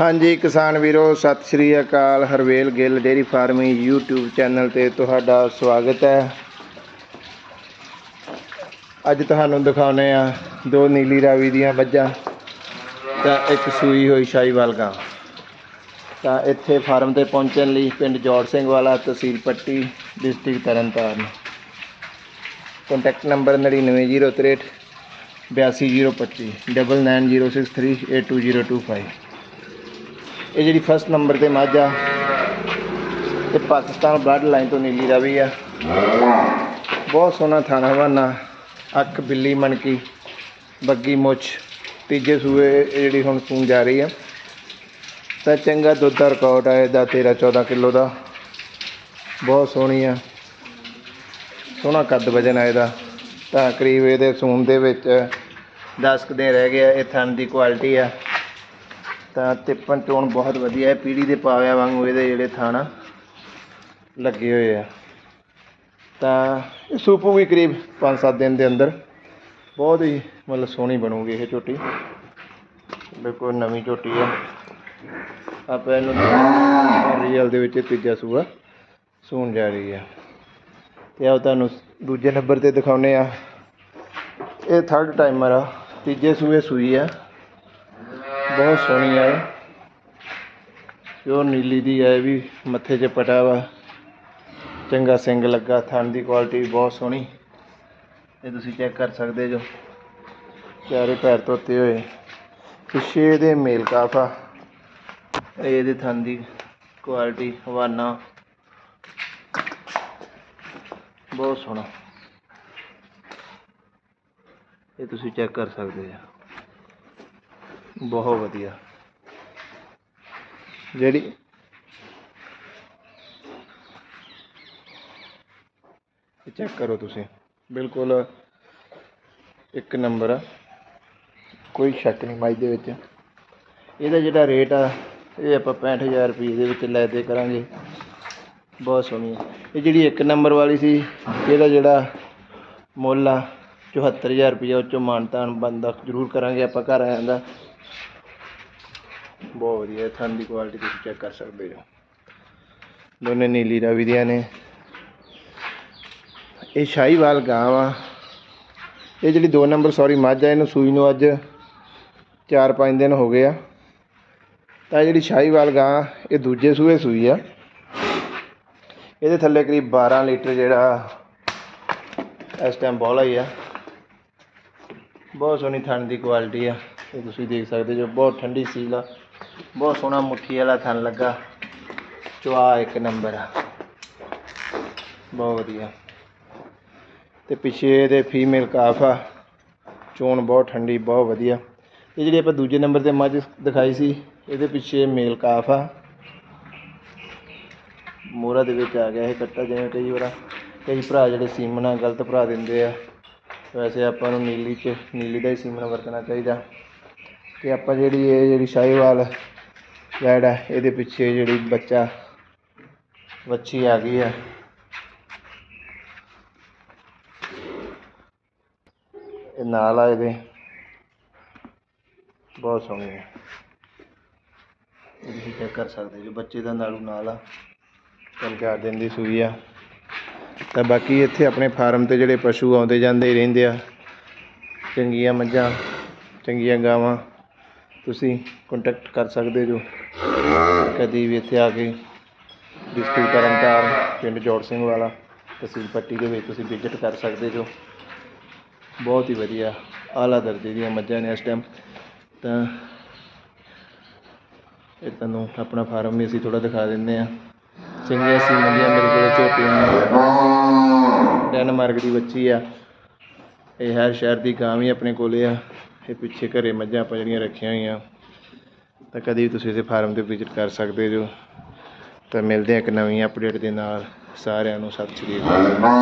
ਹਾਂਜੀ, ਕਿਸਾਨ ਵੀਰੋ, ਸਤਿ ਸ਼੍ਰੀ ਅਕਾਲ। Harvel Gill dairy farming YouTube channel ਤੇ ਤੁਹਾਡਾ ਸਵਾਗਤ ਹੈ। ਅੱਜ ਤੁਹਾਨੂੰ ਦਿਖਾਉਨੇ ਆ ਦੋ ਨੀਲੀ ਰਾਵੀ ਦੀਆਂ ਮੱਝਾਂ ਤਾਂ ਇੱਕ ਸੂਈ ਹੋਈ ਸ਼ਾਹੀਵਾਲ ਗਾਂ। ਤਾਂ ਇੱਥੇ ਫਾਰਮ ਤੇ ਪਹੁੰਚਣ ਲਈ ਪਿੰਡ Jor Singh Wala, tehsil Patti, district Tarn Taran. Contact number 99063 82025 9906382025 ਇਹ ਜਿਹੜੀ ਫਸਟ ਨੰਬਰ ਤੇ ਮੱਝ ਆ ਤੇ ਪਾਕਿਸਤਾਨ ਬਲੱਡ ਲਾਈਨ ਤੋਂ ਨੀਲੀ ਰਾਵੀ ਆ। ਬਹੁਤ ਸੋਹਣਾ ਥਾਣਾ ਵਾਨਾ ਅੱਖ ਬਿੱਲੀ, ਮਣਕੀ, ਬੱਗੀ, ਮੁੱਛ, ਤੀਜੇ ਸੂਏ ਜਿਹੜੀ ਹੁਣ ਸੂਣ ਜਾ ਰਹੀ ਆ। ਤਾਂ ਚੰਗਾ ਦੁੱਧ ਦਾ ਰਿਕਾਰਡ ਆ ਇਹਦਾ 13 14 ਕਿਲੋ ਦਾ। ਬਹੁਤ ਸੋਹਣੀ ਆ। ਸੋਹਣਾ ਕੱਦ ਵਜਨ ਆ ਇਹਦਾ। ਤਾਂ ਕਰੀਬ ਇਹਦੇ ਸੂਣ ਦੇ ਵਿੱਚ 10 ਕੁ ਦਿਨ ਰਹਿ ਗਏ ਆ, ਇਹ ਥਣ ਦੀ ਕੁਆਲਿਟੀ ਆ। ਤਾਂ ਤਿੱਪਣ ਚੋਣ ਬਹੁਤ ਵਧੀਆ ਹੈ। ਪੀੜੀ ਦੇ ਪਾਵਿਆਂ ਵਾਂਗੂ ਇਹਦੇ ਜਿਹੜੇ ਥਾਣਾ ਲੱਗੇ ਹੋਏ ਆ। ਤਾਂ ਇਹ ਸੂਪੂ ਵੀ ਕਰੀਬ 5-7 ਦਿਨ ਦੇ ਅੰਦਰ ਬਹੁਤ ਹੀ ਮਤਲਬ ਸੋਹਣੀ ਬਣੂਗੀ ਇਹ ਝੋਟੀ। ਬਿਲਕੁਲ ਨਵੀਂ ਝੋਟੀ ਆ। ਆਪਾਂ ਇਹਨੂੰ ਰੀਅਲ ਦੇ ਵਿੱਚ ਤੀਜਾ ਸੂਆ ਸੂਣ ਜਾ ਰਹੀ ਆ। ਤੇ ਆਓ ਤੁਹਾਨੂੰ ਦੂਜੇ ਨੰਬਰ ਤੇ ਦਿਖਾਉਨੇ ਆ। ਇਹ ਥਰਡ ਟਾਈਮਰ ਆ। ਤੀਜੇ ਸੂਏ ਸੂਈ ਆ। ਬਹੁਤ ਸੋਹਣੀ ਆ ਪਿਓਰ ਨੀਲੀ ਦੀ ਹੈ ਇਹ ਵੀ, ਮੱਥੇ 'ਚ ਪਟਾ ਵਾ। ਚੰਗਾ ਸਿੰਗ ਲੱਗਾ, ਥਣ ਦੀ ਕੁਆਲਿਟੀ ਬਹੁਤ ਸੋਹਣੀ। ਇਹ ਤੁਸੀਂ ਚੈੱਕ ਕਰ ਸਕਦੇ ਜੋ। ਚਾਰੇ ਪੈਰ ਧੋਤੇ ਹੋਏ। ਪਿੱਛੇ ਇਹਦੇ ਮੇਲ ਕਾਫਾ ਇਹਦੇ ਥਣ ਦੀ ਕੁਆਲਿਟੀ, ਹਵਾਨਾ। ਬਹੁਤ ਸੋਹਣਾ। ਇਹ ਤੁਸੀਂ ਚੈੱਕ ਕਰ ਸਕਦੇ ਆ। ਬਹੁਤ ਵਧੀਆ। ਜਿਹੜੀ ਇਹ ਚੈੱਕ ਕਰੋ ਤੁਸੀਂ। ਬਿਲਕੁਲ ਇੱਕ ਨੰਬਰ ਆ। ਕੋਈ ਸ਼ੱਕ ਨਹੀਂ ਮਾਈ ਦੇ ਵਿੱਚ। ਇਹਦਾ ਜਿਹੜਾ ਰੇਟ ਆ, ਇਹ ਆਪਾਂ 65000 ਰੁਪਏ ਦੇ ਵਿੱਚ ਲੈ ਦੇ ਕਰਾਂਗੇ। ਬਹੁਤ ਸੋਹਣੀ ਹੈ ਇਹ ਜਿਹੜੀ ਇੱਕ ਨੰਬਰ ਵਾਲੀ ਸੀ, ਇਹਦਾ ਜਿਹੜਾ ਮੁੱਲ ਆ 74000 ਰੁਪਏ ਉਹ ਚੋਂ ਮਾਨਤਾਨ ਬੰਦਾ ਜ਼ਰੂਰ ਕਰਾਂਗੇ, ਆਪਾਂ ਘਰ ਆਇਆ ਦਾ। ਬਹੁਤ ਵਧੀਆ, ਥਣ ਦੀ ਕੁਆਲਿਟੀ ਤੁਸੀਂ ਚੈੱਕ ਕਰ ਸਕਦੇ ਹੋ। ਦੋਨੇ ਨੀਲੀ ਰਾਵੀ ਦੀਆਂ ਨੇ। ਇਹ ਸ਼ਾਹੀਵਾਲ ਗਾਂ ਵਾ ਇਹ ਜਿਹੜੀ 2 ਨੰਬਰ ਸੌਰੀ ਮੱਝ ਆ, ਇਹਨੂੰ ਸੂਈ ਨੂੰ ਅੱਜ 4-5 ਦਿਨ ਹੋ ਗਏ ਆ। ਤਾਂ ਇਹ ਜਿਹੜੀ ਸ਼ਾਹੀਵਾਲ ਗਾਂ ਇਹ ਦੂਜੇ ਸੂਏ ਸੂਈ ਆ। ਇਹਦੇ ਥੱਲੇ ਕਰੀਬ 12 ਲੀਟਰ ਜਿਹੜਾ ਇਸ ਟਾਈਮ ਬੋਲਾ ਹੀ ਆ। ਬਹੁਤ ਸੋਹਣੀ ਥਣ ਦੀ ਕੁਆਲਿਟੀ ਆ। ਇਹ ਤੁਸੀਂ ਦੇਖ ਸਕਦੇ ਜੋ ਬਹੁਤ ਠੰਡੀ ਸੀਲ ਆ ਬਹੁਤ ਸੋਹਣਾ ਮੁੱਠੀ ਵਾਲਾ ਥਣ ਲੱਗਾ। ਚੁਆ ਇੱਕ ਨੰਬਰ ਆ। ਬਹੁਤ ਵਧੀਆ। ਤੇ ਪਿੱਛੇ ਇਹਦੇ ਫੀਮੇਲ ਕਾਫ ਆ। ਚੋਣ ਬਹੁਤ ਠੰਡੀ, ਬਹੁਤ ਵਧੀਆ। ਇਹ ਜਿਹੜੀ ਆਪਾਂ ਦੂਜੇ ਨੰਬਰ ਤੇ ਮੱਝ ਦਿਖਾਈ ਸੀ, ਇਹਦੇ ਪਿੱਛੇ ਮੇਲ ਕਾਫ ਆ। ਮੋਹਰਾ ਦੇ ਵਿੱਚ ਆ ਗਿਆ ਇਹ ਕੱਟਾ ਜਿਵੇਂ ਕਈ ਵਾਰ ਕਈ ਭਰਾ ਜਿਹੜੇ ਸੀਮਨਾ ਗਲਤ ਭਰਾ ਦਿੰਦੇ ਆ। ਵੈਸੇ ਆਪਾਂ ਨੂੰ ਨੀਲੀ 'ਚ, ਨੀਲੀ ਦਾ ਹੀ ਸੀਮਨ ਵਰਤਣਾ ਚਾਹੀਦਾ। ਕਿ ਆਪਾਂ ਜਿਹੜੀ ਇਹ ਜਿਹੜੀ ਸ਼ਾਹੀਵਾਲ ਵੈੜ ਹੈ ਇਹਦੇ ਪਿੱਛੇ ਜਿਹੜੀ ਬੱਚਾ, ਵੱਛੀ ਆ ਗਈ ਆ। ਇਹ ਨਾਲ ਆ ਇਹਦੇ। ਬਹੁਤ ਸੋਹਣੀ ਹੈ ਇਹ ਤੁਸੀਂ ਚੈੱਕ ਕਰ ਸਕਦੇ ਜੋ ਬੱਚੇ ਦਾ ਨਾਲੂ ਨਾਲ ਆ, ਤਿੰਨ ਚਾਰ ਦਿਨ ਦੀ ਸੂਈ ਆ। ਤਾਂ ਬਾਕੀ ਇੱਥੇ ਆਪਣੇ ਫਾਰਮ ਤੇ ਜਿਹੜੇ ਪਸ਼ੂ ਆਉਂਦੇ ਜਾਂਦੇ ਰਹਿੰਦੇ ਆ। ਚੰਗੀਆਂ ਮੱਝਾਂ, ਚੰਗੀਆਂ ਗਾਵਾਂ, ਤੁਸੀਂ ਕੰਟੈਕਟ ਕਰ ਸਕਦੇ ਜੋ। ਕਦੀ ਵੀ ਇੱਥੇ ਆ ਕੇ ਡਿਸਟ੍ਰਿਕਟ ਤਰਨਤਾਰਨ, ਪਿੰਡ ਜੋੜ ਸਿੰਘ ਵਾਲਾ, ਤਹਿਸੀਲ ਪੱਟੀ ਦੇ ਵਿੱਚ ਤੁਸੀਂ ਵਿਜ਼ਿਟ ਕਰ ਸਕਦੇ ਜੋ। ਬਹੁਤ ਹੀ ਵਧੀਆ, ਆਲਾ ਦਰਜੇ ਦੀਆਂ ਮੱਝਾਂ ਨੇ ਇਸ ਟਾਈਮ ਤਾਂ ਇਹ ਤੁਹਾਨੂੰ ਆਪਣਾ ਫਾਰਮ ਵੀ ਅਸੀਂ ਥੋੜਾ ਦਿਖਾ ਦਿੰਦੇ ਆ ਚੰਗੀਆਂ ਸੀ ਮੰਡੀਆਂ ਮੇਰੇ ਕੋਲ ਮਾਰਗ ਦੀ ਬੱਚੀ ਆ। ਇਹ ਹੈ ਸ਼ਹਿਰ ਦੀ ਗਾਂ ਵੀ ਆਪਣੇ ਕੋਲੇ ਆ। ਇਹ ਪਿੱਛੇ ਘਰੇ ਮੱਝਾਂ ਆਪਾਂ ਜਿਹੜੀਆਂ ਰੱਖੀਆਂ ਹੋਈਆਂ। ਤਾਂ ਕਦੀ ਵੀ ਤੁਸੀਂ ਇਸ ਫਾਰਮ ਤੇ ਵਿਜ਼ਿਟ ਕਰ ਸਕਦੇ ਜੋ। ਤਾਂ ਮਿਲਦੇ ਆ ਇੱਕ ਨਵੀਂ ਅਪਡੇਟ ਦੇ ਨਾਲ। ਸਾਰਿਆਂ ਨੂੰ ਸਤਿ ਸ਼੍ਰੀ ਅਕਾਲ।